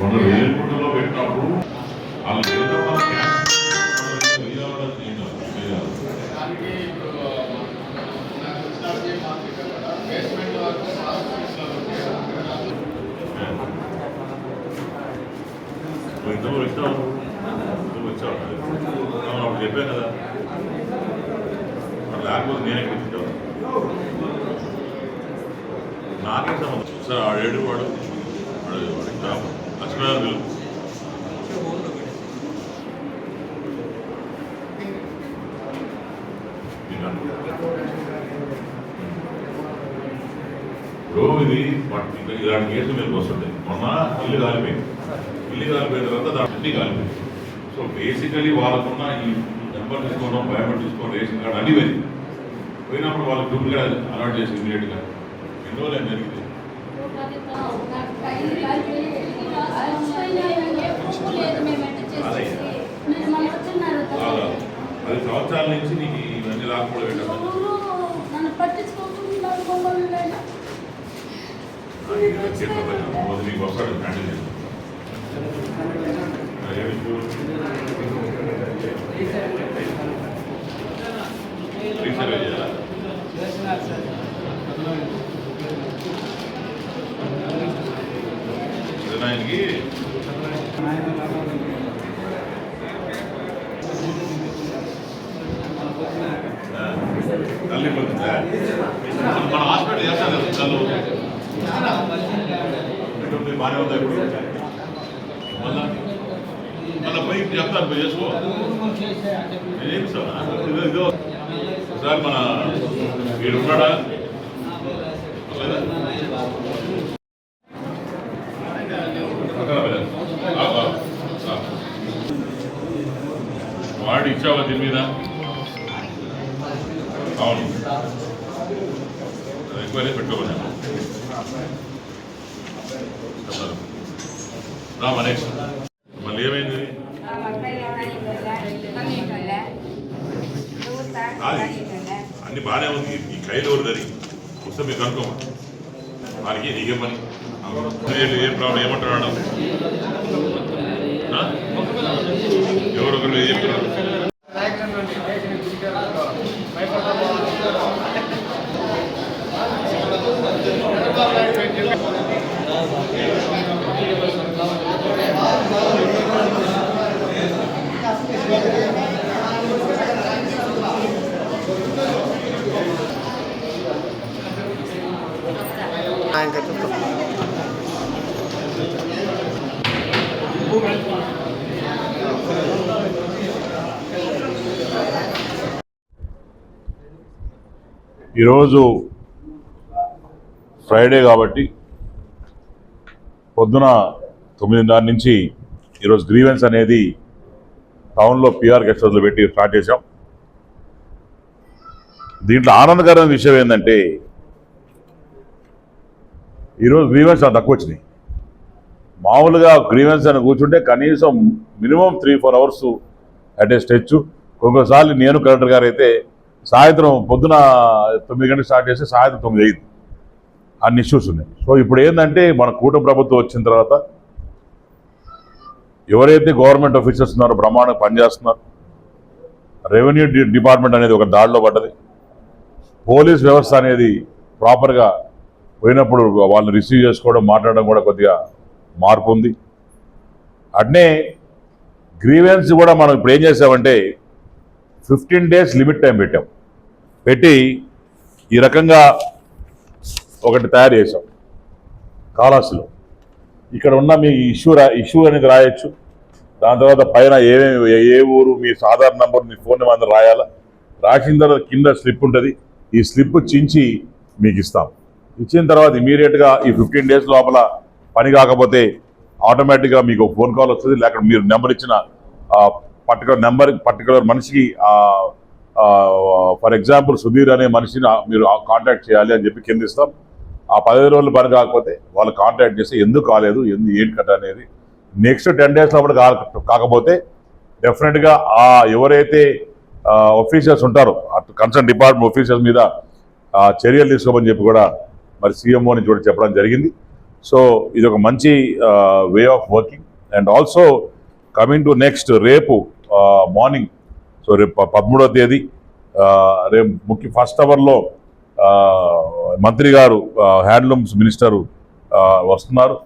మనం వేలుకుంటలో పెట్టినప్పుడు వాళ్ళు ఇంతకు వచ్చావు ఇంతకు వచ్చావు అప్పుడు చెప్పాను కదా అప్పుడు లేకపోతే నేనే కూర్చుంటాను నాకే సంబంధం సార్ ఆడేడు వాడు వాడు వాడి ఇప్పుడు ఇది ఇలాంటి కేసులు మీకు వస్తుంటాయి మొన్న ఇల్లు కాలిపోయింది. ఇల్లు కాలిపోయిన తర్వాత దాని అన్ని కాలిపోయింది సో బేసికలీ వాళ్ళకున్న ఈ నెంబర్ తీసుకోవడం బయోమెట్రిక్ తీసుకోవడం రేషన్ కార్డు అన్ని పోయింది పోయినప్పుడు వాళ్ళకి డూప్లికేట్ అలాట్ చేసి ఇమీడియట్గా ఎన్ని రోజులు జరిగింది? సంవత్సరాల నుంచి నీకు ఇవన్నీ రాకపోవడం ఏంటమ్మా? నన్ను పట్టించుకోకుండా మమ్మల్ని నేను అది చెప్పబోయే మొదలు నీకు వస్తాడు హ్యాండిల్ చేస్తాడు ఏమి చూడు రీసర్వే చేయాలా ఏదైనా ఆయనకి తల్లి పోతుందా మన హాస్పిటల్ చేస్తాను కదా కళ్ళు ఎటువంటి బాగానే ఉందా ఇప్పుడు మళ్ళా మళ్ళా పోయి చెప్తాను పోయి చేసుకో ఏం సార్ ఇదో ఇదో సార్ మన వీడు ఉన్నాడా వాడు ఇచ్చావా దీని మీద అవును ఎంక్వైరీ పెట్టుకోమని రామా నెక్స్ట్ మళ్ళీ ఏమైంది అన్ని బాగానే ఉంది ఈ కైలు ఎవరు దరి వస్తే మీరు కనుక్కోమా వారికి నీకే పని ఏం- ప్రాబ్లం ఏమంటారు మేడం ఆ? ఎవరు ఒకరు ఏం చెప్తున్నారు ఇంకా చెప్తాం ఈరోజు ఫ్రైడే కాబట్టి పొద్దున తొమ్మిదిన్నర నుంచి ఈరోజు గ్రీవెన్స్ అనేది టౌన్లో పిఆర్ గెస్ట్ హౌస్లో పెట్టి స్టార్ట్ చేశాం. దీంట్లో ఆనందకరమైన విషయం ఏంటంటే ఈరోజు గ్రీవెన్స్ చాలా తక్కువ వచ్చినాయి. మామూలుగా గ్రీవెన్స్ అని కూర్చుంటే కనీసం minimum three four hours at a stretch ఒక్కొక్కసారి నేను కలెక్టర్ గారు అయితే సాయంత్రం పొద్దున తొమ్మిది గంటలకు స్టార్ట్ చేస్తే సాయంత్రం తొమ్మిది అయింది అన్ని ఇష్యూస్ ఉన్నాయి. సో ఇప్పుడు ఏంటంటే మన కూటమి ప్రభుత్వం వచ్చిన తర్వాత ఎవరైతే గవర్నమెంట్ ఆఫీసర్స్ ఉన్నారో బ్రహ్మాండంగా పనిచేస్తున్నారు రెవెన్యూ డిపార్ట్మెంట్ అనేది ఒక దాడిలో పడ్డది. పోలీస్ వ్యవస్థ అనేది ప్రాపర్గా పోయినప్పుడు వాళ్ళని రిసీవ్ చేసుకోవడం మాట్లాడడం కూడా కొద్దిగా మార్పు ఉంది. అట్నే గ్రీవెన్స్ కూడా మనం ఇప్పుడు ఏం చేసామంటే ఫిఫ్టీన్ డేస్ లిమిట్ టైం పెట్టాం. పెట్టి ఈ రకంగా ఒకటి తయారు చేసాం. కాలాసులో. ఇక్కడ ఉన్న మీ ఇష్యూ రా ఇష్యూ అనేది రాయొచ్చు. దాని తర్వాత పైన ఏమేమి ఏ- ఏ ఊరు మీ సాధారణ నంబర్ మీ ఫోన్ నెంబర్ రాయాలా? రాసిన తర్వాత కింద స్లిప్ ఉంటుంది. ఈ స్లిప్ చించి మీకు ఇస్తాం. ఇచ్చిన తర్వాత ఇమీడియట్గా ఈ ఫిఫ్టీన్ డేస్ లోపల పని కాకపోతే ఆటోమేటిక్గా మీకు ఫోన్ కాల్ వస్తుంది. లేకపోతే మీరు నెంబర్ ఇచ్చిన పర్టికులర్ నెంబర్ పర్టికులర్ మనిషికి ఫర్ ఎగ్జాంపుల్ సుధీర్ అనే మనిషిని ఆ- మీరు కాంటాక్ట్ చేయాలి అని చెప్పి కింద ఇస్తాం. ఆ పదిహేను రోజులు పని కాకపోతే వాళ్ళు కాంటాక్ట్ చేసి ఎందుకు కాలేదు ఎందుకు ఏంటి కట్ట అనేది నెక్స్ట్ టెన్ డేస్ లోపల కాకపోతే డెఫినెట్గా ఆ ఎవరైతే ఆఫీసర్స్ ఉంటారో అటు కన్సర్న్ డిపార్ట్మెంట్ ఆఫీసర్స్ మీద ఆ, చర్యలు తీసుకోమని చెప్పి కూడా మరి సీఎంఓ చూడ చెప్పడం జరిగింది. సో ఇది ఒక మంచి way of working and also coming to next రేపు మార్నింగ్ సో రేపు పదమూడవ తేదీ రేపు ముఖ్య ఫస్ట్ అవర్లో మంత్రి గారు హ్యాండ్లూమ్స్ మినిస్టరు వస్తున్నారు.